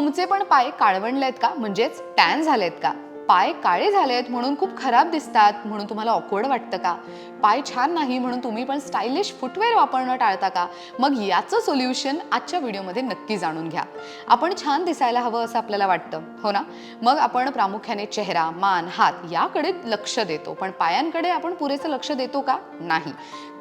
तुमचे पण पाय काळवणलेत का? म्हणजेच टॅन झालेत का? पाय काळे झालेत म्हणून खूप खराब दिसतात म्हणून तुम्हाला ऑकवर्ड वाटतं का? पाय छान नाही म्हणून तुम्ही पण स्टायलिश फुटवेअर वापरणं टाळता का? मग याचं सोल्युशन आजच्या व्हिडिओमध्ये नक्की जाणून घ्या. आपण छान दिसायला हवं असं आपल्याला वाटतं हो ना? मग आपण प्रामुख्याने चेहरा मान हात याकडे लक्ष देतो. पण पायांकडे आपण पुरेसं लक्ष देतो का? नाही.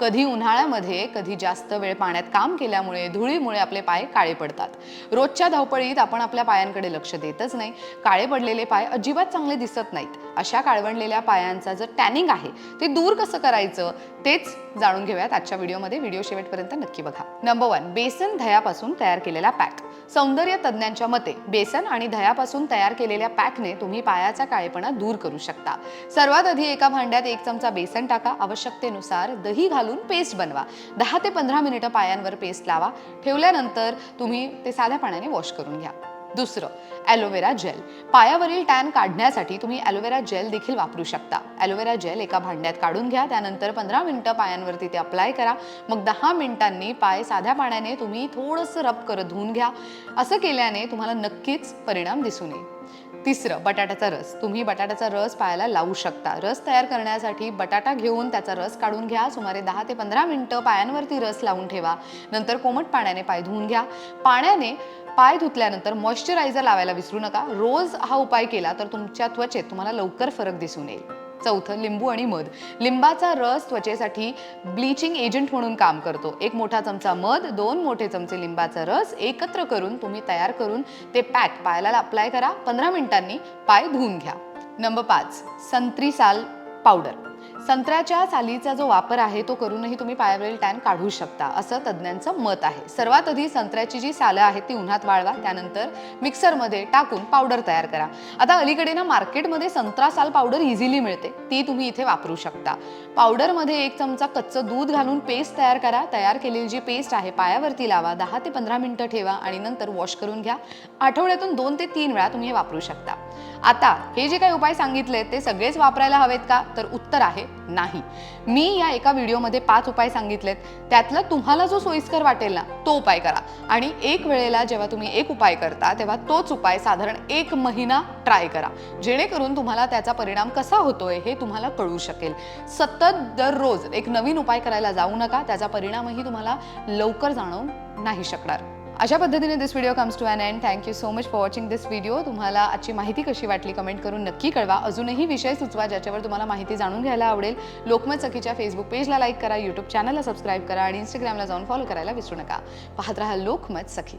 कधी उन्हाळ्यामध्ये कधी जास्त वेळ पाण्यात काम केल्यामुळे धुळीमुळे आपले पाय काळे पडतात. रोजच्या धावपळीत आपण आपल्या पायांकडे लक्ष देतच नाही. काळे पडलेले पाय अजिबात चांगले दिसत नाहीत. अशा काळवणलेल्या पायांचा जर टॅनिंग आहे ते दूर कसं करायचं तेच जाणून घेऊयात आजच्या व्हिडिओमध्ये. व्हिडिओ शेवटपर्यंत नक्की बघा. नंबर वन बेसन दह्यापासून तयार केलेला पॅक. सौंदर्य तज्ज्ञांच्या मते बेसन आणि दह्यापासून तयार केलेल्या पॅकने तुम्ही पायाचा काळेपणा दूर करू शकता. सर्वात आधी एका भांड्यात एक चमचा बेसन टाका. आवश्यकतेनुसार दही घालून पेस्ट बनवा. दहा ते पंधरा मिनिटं पायांवर पेस्ट लावा. ठेवल्यानंतर तुम्ही ते साध्या पाण्याने वॉश करून घ्या. दुसरं ॲलोवेरा जेल पायावरील टॅन काढण्यासाठी तुम्ही ॲलोवेरा जेल देखील वापरू शकता. ॲलोवेरा जेल एका भांड्यात काढून घ्या त्यानंतर पंधरा मिनटं पायांवरती ते अप्लाय करा. मग दहा मिनिटांनी पाय साध्या पाण्याने तुम्ही थोडंसं रब करत धुवून घ्या. असं केल्याने तुम्हाला नक्कीच परिणाम दिसून येईल. तिसरं बटाट्याचा रस. तुम्ही बटाट्याचा रस पायाला लावू शकता. रस तयार करण्यासाठी बटाटा घेऊन त्याचा रस काढून घ्या. सुमारे दहा ते पंधरा मिनिटं पायांवरती रस लावून ठेवा. नंतर कोमट पाण्याने पाय धुवून घ्या. पाण्याने पाय धुतल्यानंतर मॉइश्चरायझर लावायला विसरू नका. रोज हा उपाय केला तर तुमच्या त्वचेत तुम्हाला लवकर फरक दिसून येईल. चौथं लिंबू आणि मध. लिंबाचा रस त्वचेसाठी ब्लीचिंग एजंट म्हणून काम करतो. एक मोठा चमचा मध दोन मोठे चमचे लिंबाचा रस एकत्र करून तुम्ही तयार करून ते पॅक पायाला अप्लाय करा. पंधरा मिनिटांनी पाय धुवून घ्या. नंबर पाच संत्री साल पावडर. संत्र्याच्या सालीचा जो वापर आहे तो करूनही तुम्ही पायावरील टॅन काढू शकता असं तज्ज्ञांचं मत आहे. सर्वात आधी संत्र्याची जी सालं आहेत ती उन्हात वाळवा त्यानंतर मिक्सरमध्ये टाकून पावडर तयार करा. आता अलीकडे ना मार्केटमध्ये संत्रा साल पावडर इझिली मिळते ती तुम्ही इथे वापरू शकता. पावडरमध्ये एक चमचा कच्चं दूध घालून पेस्ट तयार करा. तयार केलेली जी पेस्ट आहे पायावरती लावा दहा ते पंधरा मिनटं ठेवा आणि नंतर वॉश करून घ्या. आठवड्यातून दोन ते तीन वेळा तुम्ही हे वापरू शकता. आता हे जे काही उपाय सांगितले ते सगळेच वापरायला हवेत का? तर उत्तर आहे नाही. मी या एका व्हिडिओमध्ये पाच उपाय सांगितलेत. त्यातला तुम्हाला जो सोयीस्कर वाटेल ना तो उपाय करा. आणि एक वेळेला जेव्हा तुम्ही एक उपाय करता तेव्हा तोच उपाय साधारण एक महिना ट्राय करा. जेणेकरून तुम्हाला त्याचा परिणाम कसा होतोय हे तुम्हाला कळू शकेल. सतत दररोज एक नवीन उपाय करायला जाऊ नका. त्याचा परिणामही तुम्हाला लवकर जाणवून नाही शकणार. अशा पद्धतीने this video comes to an end thank you so much for watching this video तुम्हाला आजची माहिती कशी वाटली कमेंट करून नक्की कळवा. अजूनही विषय सुचवा ज्याच्यावर तुम्हाला माहिती जाणून घ्यायला आवडेल लोकमत सखीच्या फेसबुक पेजला लाईक करा यूट्यूब चॅनलला सबस्क्राईब करा आणि इंस्टाग्रामला जाऊन फॉलो करायला विसरू नका. पाहत राहा लोकमत सखी.